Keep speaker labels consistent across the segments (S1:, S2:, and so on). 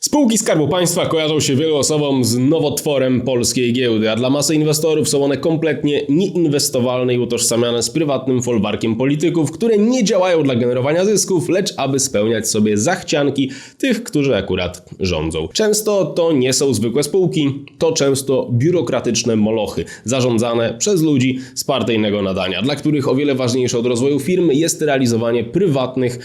S1: Spółki Skarbu Państwa kojarzą się wielu osobom z nowotworem polskiej giełdy, a dla masy inwestorów są one kompletnie nieinwestowalne i utożsamiane z prywatnym folwarkiem polityków, które nie działają dla generowania zysków, lecz aby spełniać sobie zachcianki tych, którzy akurat rządzą. Często to nie są zwykłe spółki, to często biurokratyczne molochy, zarządzane przez ludzi z partyjnego nadania, dla których o wiele ważniejsze od rozwoju firmy jest realizowanie prywatnych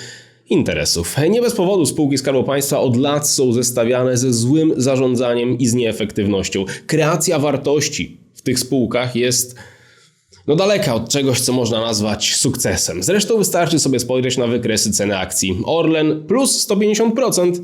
S1: interesów. Nie bez powodu spółki Skarbu Państwa od lat są zestawiane ze złym zarządzaniem i z nieefektywnością. Kreacja wartości w tych spółkach jest no daleka od czegoś, co można nazwać sukcesem. Zresztą wystarczy sobie spojrzeć na wykresy ceny akcji. Orlen plus 150%,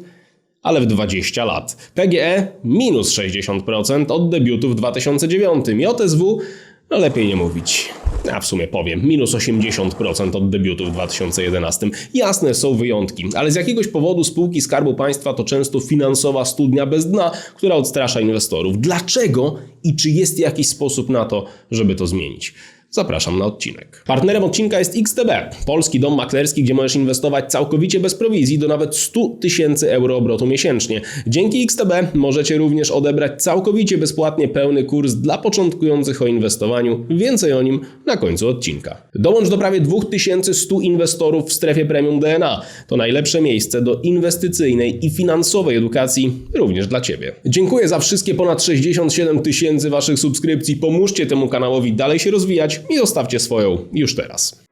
S1: ale w 20 lat. PGE minus 60% od debiutu w 2009. JSW no lepiej nie mówić. A w sumie powiem, minus 80% od debiutu w 2011. Jasne, są wyjątki, ale z jakiegoś powodu spółki Skarbu Państwa to często finansowa studnia bez dna, która odstrasza inwestorów. Dlaczego i czy jest jakiś sposób na to, żeby to zmienić? Zapraszam na odcinek. Partnerem odcinka jest XTB, polski dom maklerski, gdzie możesz inwestować całkowicie bez prowizji do nawet 100 tysięcy euro obrotu miesięcznie. Dzięki XTB możecie również odebrać całkowicie bezpłatnie pełny kurs dla początkujących o inwestowaniu. Więcej o nim na końcu odcinka. Dołącz do prawie 2100 inwestorów w strefie premium DNA. To najlepsze miejsce do inwestycyjnej i finansowej edukacji również dla Ciebie. Dziękuję za wszystkie ponad 67 tysięcy Waszych subskrypcji. Pomóżcie temu kanałowi dalej się rozwijać i zostawcie swoją już teraz.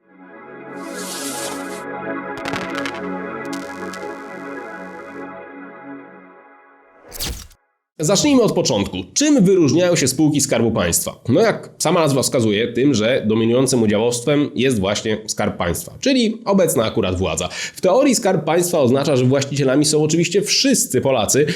S1: Zacznijmy od początku. Czym wyróżniają się spółki Skarbu Państwa? No jak sama nazwa wskazuje, tym, że dominującym udziałowstwem jest właśnie Skarb Państwa, czyli obecna akurat władza. W teorii Skarb Państwa oznacza, że właścicielami są oczywiście wszyscy Polacy,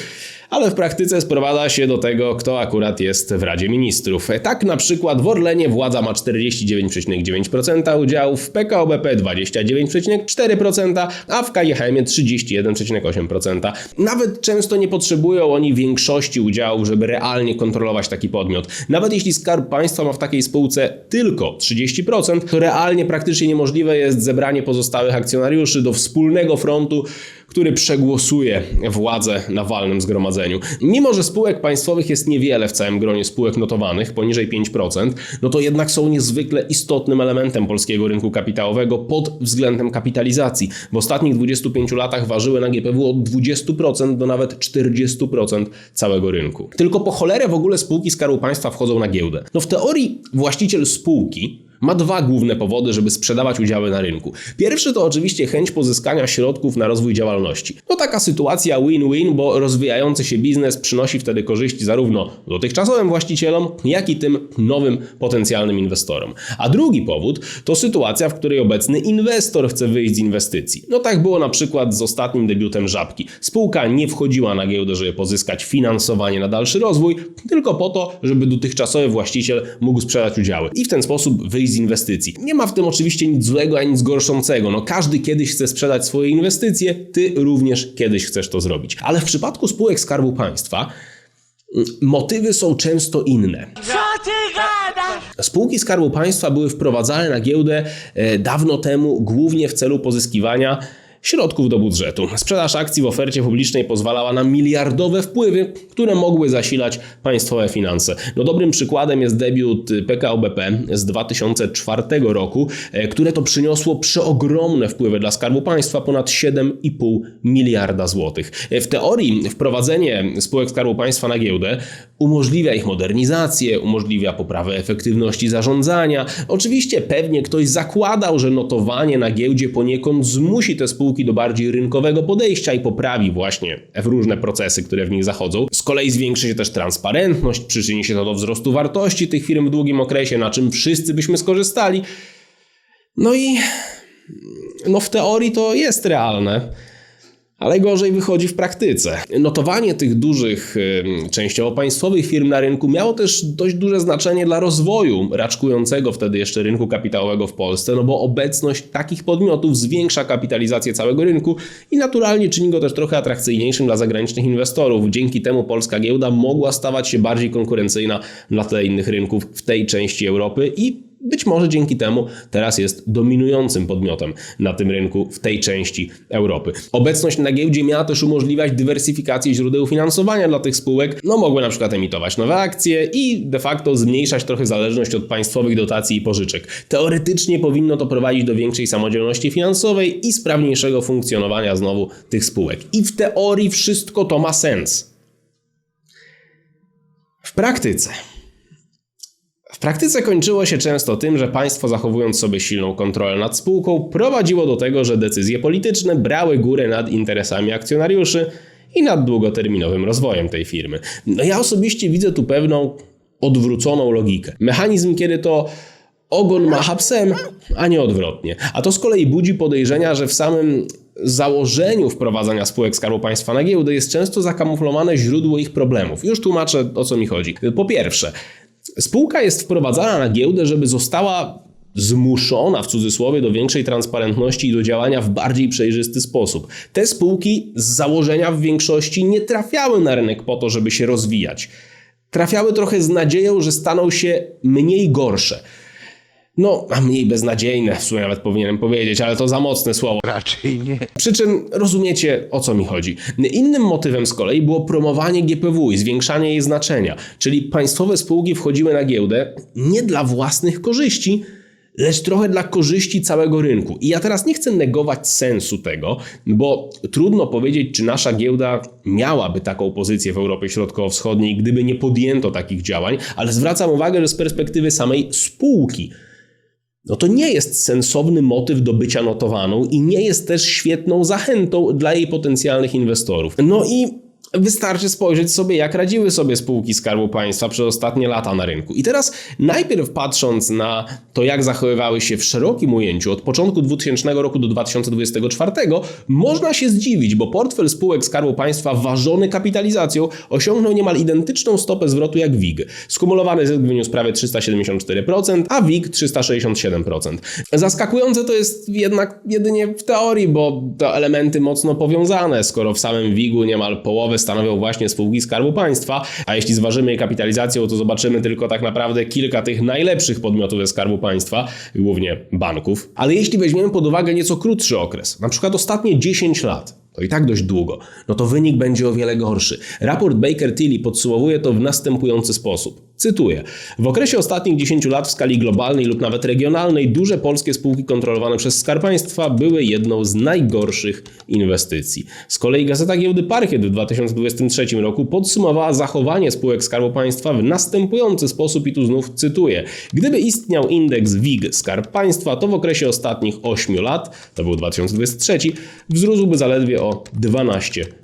S1: ale w praktyce sprowadza się do tego, kto akurat jest w Radzie Ministrów. Tak na przykład w Orlenie władza ma 49,9% udziałów, w PKO BP 29,4%, a w KGHM 31,8%. Nawet często nie potrzebują oni większości udziałów, żeby realnie kontrolować taki podmiot. Nawet jeśli Skarb Państwa ma w takiej spółce tylko 30%, to realnie praktycznie niemożliwe jest zebranie pozostałych akcjonariuszy do wspólnego frontu, który przegłosuje władzę na walnym zgromadzeniu. Mimo, że spółek państwowych jest niewiele w całym gronie spółek notowanych, poniżej 5%, no to jednak są niezwykle istotnym elementem polskiego rynku kapitałowego pod względem kapitalizacji. W ostatnich 25 latach ważyły na GPW od 20% do nawet 40% całego rynku. Tylko po cholerę w ogóle spółki Skarbu Państwa wchodzą na giełdę. No w teorii właściciel spółki ma dwa główne powody, żeby sprzedawać udziały na rynku. Pierwszy to oczywiście chęć pozyskania środków na rozwój działalności. No taka sytuacja win-win, bo rozwijający się biznes przynosi wtedy korzyści zarówno dotychczasowym właścicielom, jak i tym nowym potencjalnym inwestorom. A drugi powód to sytuacja, w której obecny inwestor chce wyjść z inwestycji. No tak było na przykład z ostatnim debiutem Żabki. Spółka nie wchodziła na giełdę, żeby pozyskać finansowanie na dalszy rozwój, tylko po to, żeby dotychczasowy właściciel mógł sprzedać udziały i w ten sposób wyjść z inwestycji. Nie ma w tym oczywiście nic złego ani nic gorszącego. No każdy kiedyś chce sprzedać swoje inwestycje, ty również kiedyś chcesz to zrobić. Ale w przypadku spółek Skarbu Państwa mm, motywy są często inne.
S2: Co ty gadasz?
S1: Spółki Skarbu Państwa były wprowadzane na giełdę e, dawno temu głównie w celu pozyskiwania środków do budżetu. Sprzedaż akcji w ofercie publicznej pozwalała na miliardowe wpływy, które mogły zasilać państwowe finanse. No dobrym przykładem jest debiut PKO BP z 2004 roku, e, które to przyniosło przeogromne wpływy dla Skarbu Państwa, ponad 7,5 miliarda złotych. E, W teorii wprowadzenie spółek Skarbu Państwa na giełdę umożliwia ich modernizację, umożliwia poprawę efektywności zarządzania. Oczywiście pewnie ktoś zakładał, że notowanie na giełdzie poniekąd zmusi te spółki do bardziej rynkowego podejścia i poprawi właśnie różne procesy, które w nich zachodzą. Z kolei zwiększy się też transparentność, przyczyni się to do wzrostu wartości tych firm w długim okresie, na czym wszyscy byśmy skorzystali. No i no w teorii to jest realne. Ale gorzej wychodzi w praktyce. Notowanie tych dużych, częściowo państwowych firm na rynku miało też dość duże znaczenie dla rozwoju raczkującego wtedy jeszcze rynku kapitałowego w Polsce, no bo obecność takich podmiotów zwiększa kapitalizację całego rynku i naturalnie czyni go też trochę atrakcyjniejszym dla zagranicznych inwestorów. Dzięki temu polska giełda mogła stawać się bardziej konkurencyjna na tle innych rynków w tej części Europy i być może dzięki temu teraz jest dominującym podmiotem na tym rynku w tej części Europy. Obecność na giełdzie miała też umożliwiać dywersyfikację źródeł finansowania dla tych spółek. No mogły na przykład emitować nowe akcje i de facto zmniejszać trochę zależność od państwowych dotacji i pożyczek. Teoretycznie powinno to prowadzić do większej samodzielności finansowej i sprawniejszego funkcjonowania znowu tych spółek. I w teorii wszystko to ma sens. W praktyce praktyce kończyło się często tym, że państwo zachowując sobie silną kontrolę nad spółką, prowadziło do tego, że decyzje polityczne brały górę nad interesami akcjonariuszy i nad długoterminowym rozwojem tej firmy. No ja osobiście widzę tu pewną odwróconą logikę. Mechanizm, kiedy to ogon macha psem, a nie odwrotnie. A to z kolei budzi podejrzenia, że w samym założeniu wprowadzania spółek Skarbu Państwa na giełdę jest często zakamuflowane źródło ich problemów. Już tłumaczę o co mi chodzi. Po pierwsze, Spółka jest wprowadzana na giełdę, żeby została zmuszona w cudzysłowie do większej transparentności i do działania w bardziej przejrzysty sposób. Te spółki z założenia w większości nie trafiały na rynek po to, żeby się rozwijać. Trafiały trochę z nadzieją, że staną się mniej gorsze. No, a mniej beznadziejne, w sumie nawet powinienem powiedzieć, ale to za mocne słowo.
S3: Raczej nie.
S1: Przy czym rozumiecie o co mi chodzi. Innym motywem z kolei było promowanie GPW i zwiększanie jej znaczenia, czyli państwowe spółki wchodziły na giełdę nie dla własnych korzyści, lecz trochę dla korzyści całego rynku. I ja teraz nie chcę negować sensu tego, bo trudno powiedzieć, czy nasza giełda miałaby taką pozycję w Europie Środkowo-Wschodniej, gdyby nie podjęto takich działań, ale zwracam uwagę, że z perspektywy samej spółki no to nie jest sensowny motyw do bycia notowaną i nie jest też świetną zachętą dla jej potencjalnych inwestorów. No i Wystarczy spojrzeć sobie, jak radziły sobie spółki Skarbu Państwa przez ostatnie lata na rynku. I teraz, najpierw patrząc na to, jak zachowywały się w szerokim ujęciu od początku 2000 roku do 2024, można się zdziwić, bo portfel spółek Skarbu Państwa ważony kapitalizacją osiągnął niemal identyczną stopę zwrotu jak WIG. Skumulowany zysk wyniósł prawie 374%, a WIG 367%. Zaskakujące to jest jednak jedynie w teorii, bo to elementy mocno powiązane, skoro w samym WIG-u niemal połowę stanowią właśnie spółki Skarbu Państwa, a jeśli zważymy je kapitalizacją, to zobaczymy tylko tak naprawdę kilka tych najlepszych podmiotów ze Skarbu Państwa, głównie banków. Ale jeśli weźmiemy pod uwagę nieco krótszy okres, na przykład ostatnie 10 lat, to i tak dość długo, no to wynik będzie o wiele gorszy. Raport Baker Tilly podsumowuje to w następujący sposób. Cytuję: W okresie ostatnich 10 lat w skali globalnej lub nawet regionalnej duże polskie spółki kontrolowane przez Skarb Państwa były jedną z najgorszych inwestycji. Z kolei Gazeta Giełdy Parkiet w 2023 roku podsumowała zachowanie spółek Skarbu Państwa w następujący sposób i tu znów cytuję: Gdyby istniał indeks WIG Skarb Państwa, to w okresie ostatnich 8 lat, to był 2023, wzrósłby zaledwie o 12%.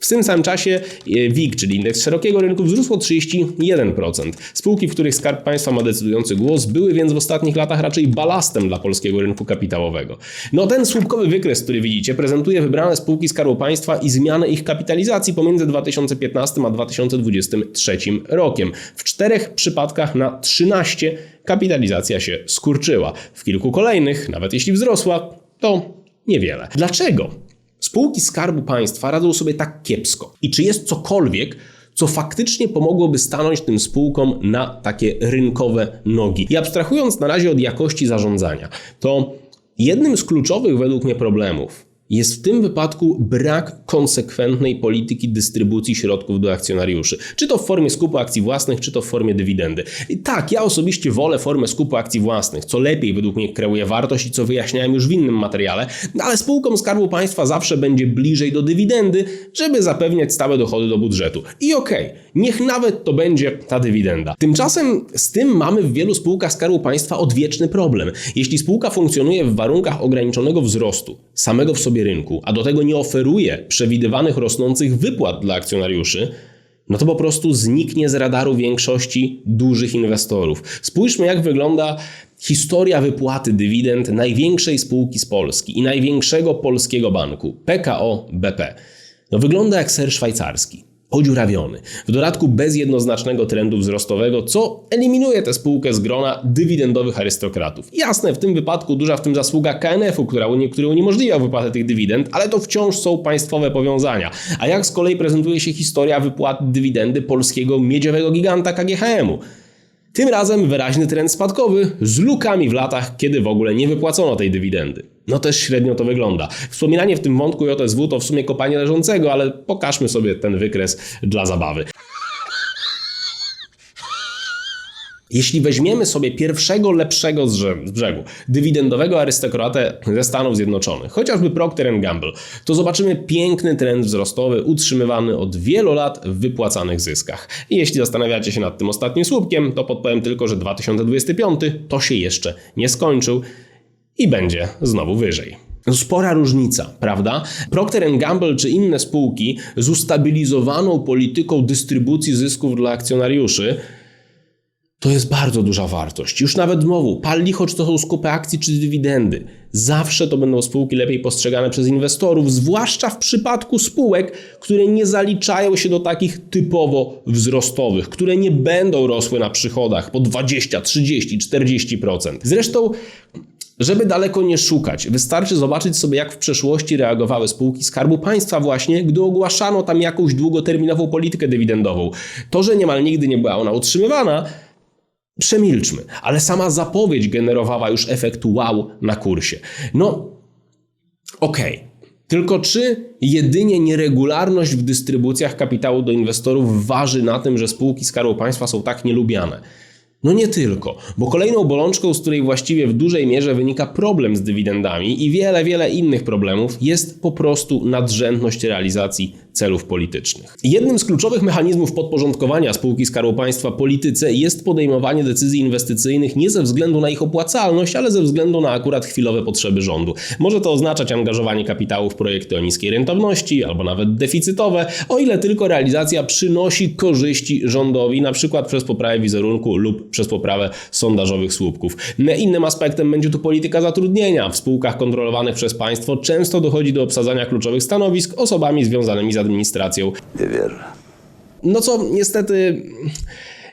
S1: W tym samym czasie e, WIG, czyli indeks szerokiego rynku, wzrósł o 31%. Spółki, w których Skarb Państwa ma decydujący głos, były więc w ostatnich latach raczej balastem dla polskiego rynku kapitałowego. No ten słupkowy wykres, który widzicie, prezentuje wybrane spółki Skarbu Państwa i zmianę ich kapitalizacji pomiędzy 2015 a 2023 rokiem. W czterech przypadkach na 13 kapitalizacja się skurczyła. W kilku kolejnych, nawet jeśli wzrosła, to niewiele. Dlaczego? Spółki Skarbu Państwa radzą sobie tak kiepsko. I czy jest cokolwiek, co faktycznie pomogłoby stanąć tym spółkom na takie rynkowe nogi? I abstrahując na razie od jakości zarządzania, to jednym z kluczowych według mnie problemów jest w tym wypadku brak konsekwentnej polityki dystrybucji środków do akcjonariuszy. Czy to w formie skupu akcji własnych, czy to w formie dywidendy. I tak, ja osobiście wolę formę skupu akcji własnych, co lepiej według mnie kreuje wartość i co wyjaśniałem już w innym materiale, no ale spółkom Skarbu Państwa zawsze będzie bliżej do dywidendy, żeby zapewniać stałe dochody do budżetu. I okej, okay, niech nawet to będzie ta dywidenda. Tymczasem z tym mamy w wielu spółkach Skarbu Państwa odwieczny problem. Jeśli spółka funkcjonuje w warunkach ograniczonego wzrostu, samego w sobie rynku, a do tego nie oferuje przewidywanych rosnących wypłat dla akcjonariuszy, no to po prostu zniknie z radaru większości dużych inwestorów. Spójrzmy, jak wygląda historia wypłaty dywidend największej spółki z Polski i największego polskiego banku PKO BP. No wygląda jak ser szwajcarski podziurawiony. W dodatku bez jednoznacznego trendu wzrostowego, co eliminuje tę spółkę z grona dywidendowych arystokratów. Jasne, w tym wypadku duża w tym zasługa KNF-u, która, który uniemożliwiał wypłatę tych dywidend, ale to wciąż są państwowe powiązania. A jak z kolei prezentuje się historia wypłat dywidendy polskiego miedziowego giganta KGHM-u? Tym razem wyraźny trend spadkowy z lukami w latach, kiedy w ogóle nie wypłacono tej dywidendy. No też średnio to wygląda. Wspominanie w tym wątku JSW to w sumie kopanie leżącego, ale pokażmy sobie ten wykres dla zabawy. Jeśli weźmiemy sobie pierwszego lepszego z brzegu, dywidendowego arystokratę ze Stanów Zjednoczonych, chociażby Procter Gamble, to zobaczymy piękny trend wzrostowy utrzymywany od wielu lat w wypłacanych zyskach. I jeśli zastanawiacie się nad tym ostatnim słupkiem, to podpowiem tylko, że 2025 to się jeszcze nie skończył i będzie znowu wyżej. Spora różnica, prawda? Procter Gamble czy inne spółki z ustabilizowaną polityką dystrybucji zysków dla akcjonariuszy to jest bardzo duża wartość. Już nawet znowu, pal choć to są skupy akcji czy dywidendy. Zawsze to będą spółki lepiej postrzegane przez inwestorów, zwłaszcza w przypadku spółek, które nie zaliczają się do takich typowo wzrostowych, które nie będą rosły na przychodach po 20, 30, 40%. Zresztą żeby daleko nie szukać, wystarczy zobaczyć sobie, jak w przeszłości reagowały spółki Skarbu Państwa właśnie, gdy ogłaszano tam jakąś długoterminową politykę dywidendową. To, że niemal nigdy nie była ona utrzymywana, przemilczmy, ale sama zapowiedź generowała już efekt wow na kursie. No, okej. Tylko czy jedynie nieregularność w dystrybucjach kapitału do inwestorów waży na tym, że spółki Skarbu Państwa są tak nielubiane? No nie tylko, bo kolejną bolączką, z której właściwie w dużej mierze wynika problem z dywidendami i wiele, wiele innych problemów, jest po prostu nadrzędność realizacji celów politycznych. Jednym z kluczowych mechanizmów podporządkowania spółki Skarbu Państwa polityce jest podejmowanie decyzji inwestycyjnych nie ze względu na ich opłacalność, ale ze względu na akurat chwilowe potrzeby rządu. Może to oznaczać angażowanie kapitału w projekty o niskiej rentowności albo nawet deficytowe, o ile tylko realizacja przynosi korzyści rządowi, na przykład przez poprawę wizerunku lub przez poprawę sondażowych słupków. Innym aspektem będzie tu polityka zatrudnienia. W spółkach kontrolowanych przez państwo często dochodzi do obsadzania kluczowych stanowisk osobami związanymi z administracją.
S3: Nie wierzę.
S1: No co niestety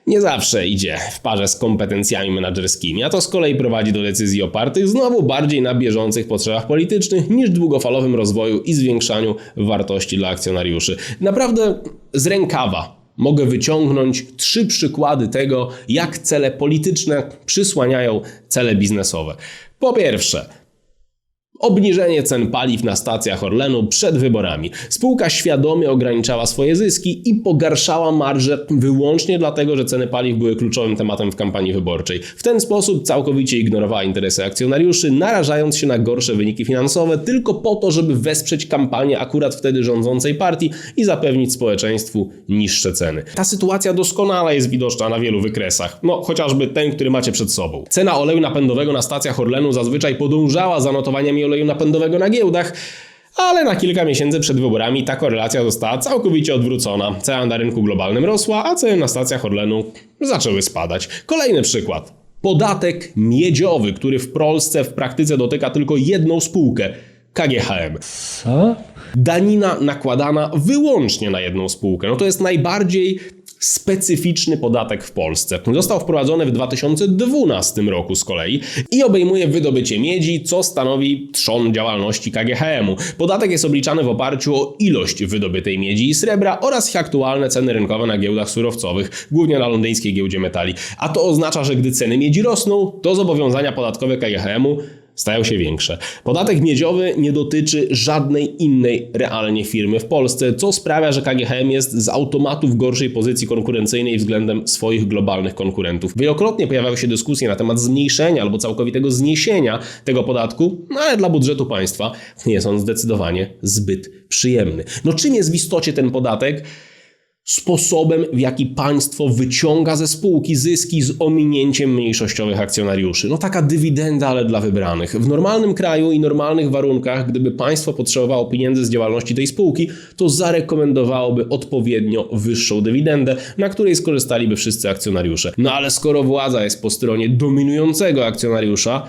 S1: nie zawsze idzie w parze z kompetencjami menedżerskimi, a to z kolei prowadzi do decyzji opartych znowu bardziej na bieżących potrzebach politycznych niż długofalowym rozwoju i zwiększaniu wartości dla akcjonariuszy. Naprawdę z rękawa mogę wyciągnąć trzy przykłady tego, jak cele polityczne przysłaniają cele biznesowe. Po pierwsze, Obniżenie cen paliw na stacjach Orlenu przed wyborami. Spółka świadomie ograniczała swoje zyski i pogarszała marże wyłącznie dlatego, że ceny paliw były kluczowym tematem w kampanii wyborczej. W ten sposób całkowicie ignorowała interesy akcjonariuszy, narażając się na gorsze wyniki finansowe tylko po to, żeby wesprzeć kampanię akurat wtedy rządzącej partii i zapewnić społeczeństwu niższe ceny. Ta sytuacja doskonale jest widoczna na wielu wykresach. No, chociażby ten, który macie przed sobą. Cena oleju napędowego na stacjach Orlenu zazwyczaj podążała za notowaniami oleju napędowego na giełdach, ale na kilka miesięcy przed wyborami ta korelacja została całkowicie odwrócona. Cena na rynku globalnym rosła, a ceny na stacjach Orlenu zaczęły spadać. Kolejny przykład. Podatek miedziowy, który w Polsce w praktyce dotyka tylko jedną spółkę KGHM.
S2: Co?
S1: Danina nakładana wyłącznie na jedną spółkę. No to jest najbardziej specyficzny podatek w Polsce. Został wprowadzony w 2012 roku z kolei i obejmuje wydobycie miedzi, co stanowi trzon działalności KGHM-u. Podatek jest obliczany w oparciu o ilość wydobytej miedzi i srebra oraz ich aktualne ceny rynkowe na giełdach surowcowych, głównie na londyńskiej giełdzie metali. A to oznacza, że gdy ceny miedzi rosną, to zobowiązania podatkowe KGHM-u stają się większe. Podatek miedziowy nie dotyczy żadnej innej realnie firmy w Polsce, co sprawia, że KGHM jest z automatu w gorszej pozycji konkurencyjnej względem swoich globalnych konkurentów. Wielokrotnie pojawiały się dyskusje na temat zmniejszenia albo całkowitego zniesienia tego podatku, no ale dla budżetu państwa jest on zdecydowanie zbyt przyjemny. No czym jest w istocie ten podatek? Sposobem, w jaki państwo wyciąga ze spółki zyski z ominięciem mniejszościowych akcjonariuszy. No taka dywidenda, ale dla wybranych. W normalnym kraju i normalnych warunkach, gdyby państwo potrzebowało pieniędzy z działalności tej spółki, to zarekomendowałoby odpowiednio wyższą dywidendę, na której skorzystaliby wszyscy akcjonariusze. No ale skoro władza jest po stronie dominującego akcjonariusza,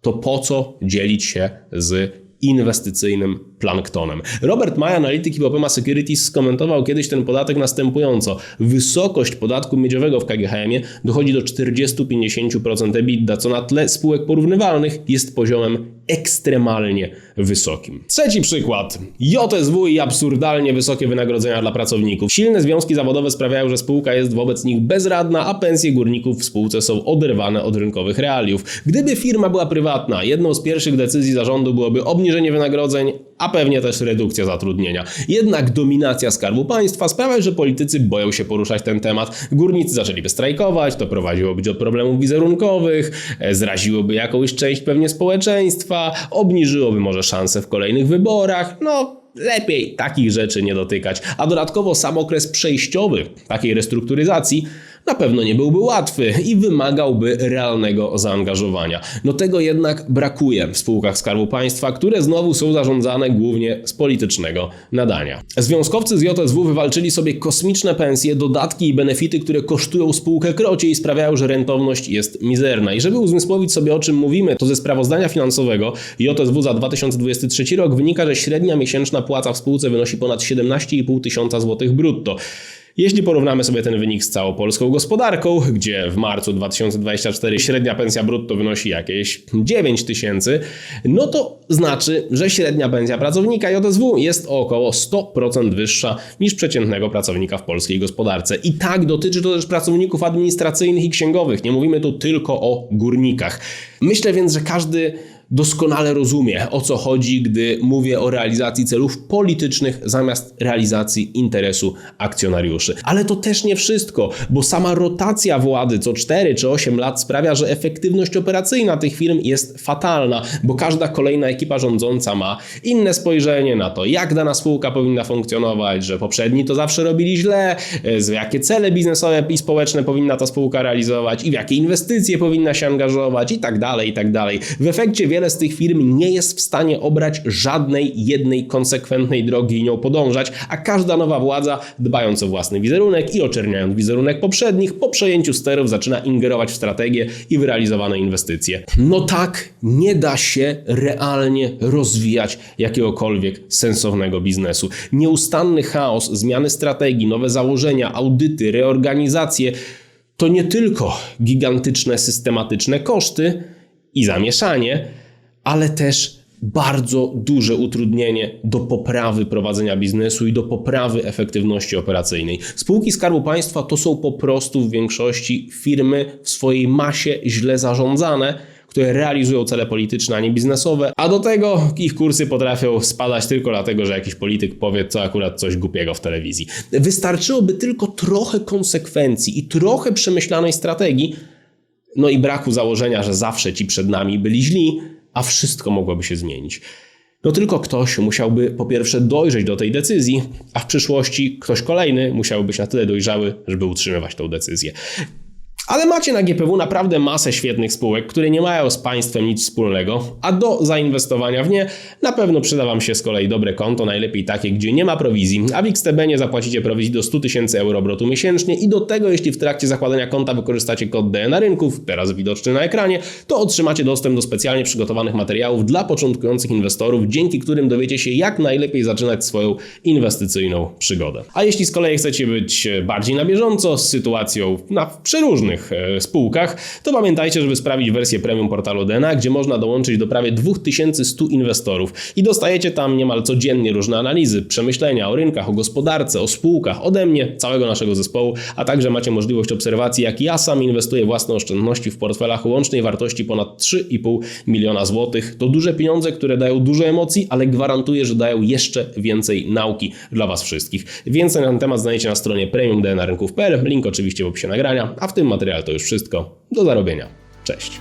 S1: to po co dzielić się z inwestycyjnym planktonem. Robert May, analityk Hipopema Securities, skomentował kiedyś ten podatek następująco. Wysokość podatku miedziowego w KGHM dochodzi do 40-50% EBITDA, co na tle spółek porównywalnych jest poziomem ekstremalnie wysokim. Trzeci przykład. JSW i absurdalnie wysokie wynagrodzenia dla pracowników. Silne związki zawodowe sprawiają, że spółka jest wobec nich bezradna, a pensje górników w spółce są oderwane od rynkowych realiów. Gdyby firma była prywatna, jedną z pierwszych decyzji zarządu byłoby obniżenie wynagrodzeń, a pewnie też redukcja zatrudnienia. Jednak dominacja Skarbu Państwa sprawia, że politycy boją się poruszać ten temat. Górnicy zaczęliby strajkować, to prowadziłoby do problemów wizerunkowych, e, zraziłoby jakąś część pewnie społeczeństwa, obniżyłoby może szanse w kolejnych wyborach. No, lepiej takich rzeczy nie dotykać. A dodatkowo sam okres przejściowy takiej restrukturyzacji na pewno nie byłby łatwy i wymagałby realnego zaangażowania. No tego jednak brakuje w spółkach Skarbu Państwa, które znowu są zarządzane głównie z politycznego nadania. Związkowcy z JSW wywalczyli sobie kosmiczne pensje, dodatki i benefity, które kosztują spółkę krocie i sprawiają, że rentowność jest mizerna. I żeby uzmysłowić sobie o czym mówimy, to ze sprawozdania finansowego JSW za 2023 rok wynika, że średnia miesięczna płaca w spółce wynosi ponad 17,5 tysiąca złotych brutto. Jeśli porównamy sobie ten wynik z całą polską gospodarką, gdzie w marcu 2024 średnia pensja brutto wynosi jakieś 9 tysięcy, no to znaczy, że średnia pensja pracownika JSW jest o około 100% wyższa niż przeciętnego pracownika w polskiej gospodarce. I tak dotyczy to też pracowników administracyjnych i księgowych. Nie mówimy tu tylko o górnikach. Myślę więc, że każdy doskonale rozumie, o co chodzi, gdy mówię o realizacji celów politycznych zamiast realizacji interesu akcjonariuszy. Ale to też nie wszystko, bo sama rotacja władzy co 4 czy 8 lat sprawia, że efektywność operacyjna tych firm jest fatalna, bo każda kolejna ekipa rządząca ma inne spojrzenie na to, jak dana spółka powinna funkcjonować, że poprzedni to zawsze robili źle, z jakie cele biznesowe i społeczne powinna ta spółka realizować i w jakie inwestycje powinna się angażować i tak dalej, i tak dalej. W efekcie wiele z tych firm nie jest w stanie obrać żadnej jednej konsekwentnej drogi i nią podążać, a każda nowa władza, dbając o własny wizerunek i oczerniając wizerunek poprzednich, po przejęciu sterów zaczyna ingerować w strategię i w realizowane inwestycje. No tak, nie da się realnie rozwijać jakiegokolwiek sensownego biznesu. Nieustanny chaos, zmiany strategii, nowe założenia, audyty, reorganizacje to nie tylko gigantyczne systematyczne koszty i zamieszanie, ale też bardzo duże utrudnienie do poprawy prowadzenia biznesu i do poprawy efektywności operacyjnej. Spółki Skarbu Państwa to są po prostu w większości firmy w swojej masie źle zarządzane, które realizują cele polityczne, a nie biznesowe, a do tego ich kursy potrafią spadać tylko dlatego, że jakiś polityk powie co akurat coś głupiego w telewizji. Wystarczyłoby tylko trochę konsekwencji i trochę przemyślanej strategii, no i braku założenia, że zawsze ci przed nami byli źli, a wszystko mogłoby się zmienić. No tylko ktoś musiałby po pierwsze dojrzeć do tej decyzji, a w przyszłości ktoś kolejny musiałby być na tyle dojrzały, żeby utrzymywać tą decyzję. Ale macie na GPW naprawdę masę świetnych spółek, które nie mają z państwem nic wspólnego, a do zainwestowania w nie na pewno przyda Wam się z kolei dobre konto, najlepiej takie, gdzie nie ma prowizji, a w XTB nie zapłacicie prowizji do 100 tysięcy euro obrotu miesięcznie i do tego, jeśli w trakcie zakładania konta wykorzystacie kod DNA rynków, teraz widoczny na ekranie, to otrzymacie dostęp do specjalnie przygotowanych materiałów dla początkujących inwestorów, dzięki którym dowiecie się, jak najlepiej zaczynać swoją inwestycyjną przygodę. A jeśli z kolei chcecie być bardziej na bieżąco z sytuacją na przeróżnych e, spółkach, to pamiętajcie, żeby sprawdzić wersję premium portalu DNA, gdzie można dołączyć do prawie 2100 inwestorów i dostajecie tam niemal codziennie różne analizy, przemyślenia o rynkach, o gospodarce, o spółkach, ode mnie, całego naszego zespołu, a także macie możliwość obserwacji, jak ja sam inwestuję własne oszczędności w portfelach łącznej wartości ponad 3,5 miliona złotych. To duże pieniądze, które dają dużo emocji, ale gwarantuję, że dają jeszcze więcej nauki dla Was wszystkich. Więcej na ten temat znajdziecie na stronie premiumdnarynków.pl, link oczywiście w opisie nagrania, a w tym materiale to już wszystko. Do zarobienia. Cześć.